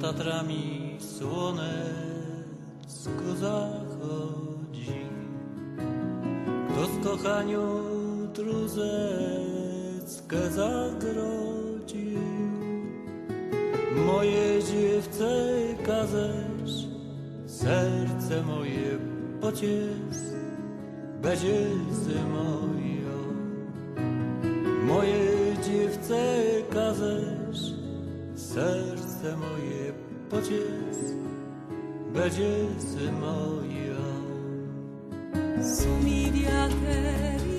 Tatrami słonecko zachodzi. Kto z kochaniu truzeckę zagrodził? Moje dziewce kazesz, serce moje pociec, będzie moją. Moje serce moje pociec, będzie moją. Sumi wiater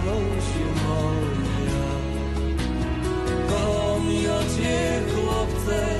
moja. koło mi ocie chłopce,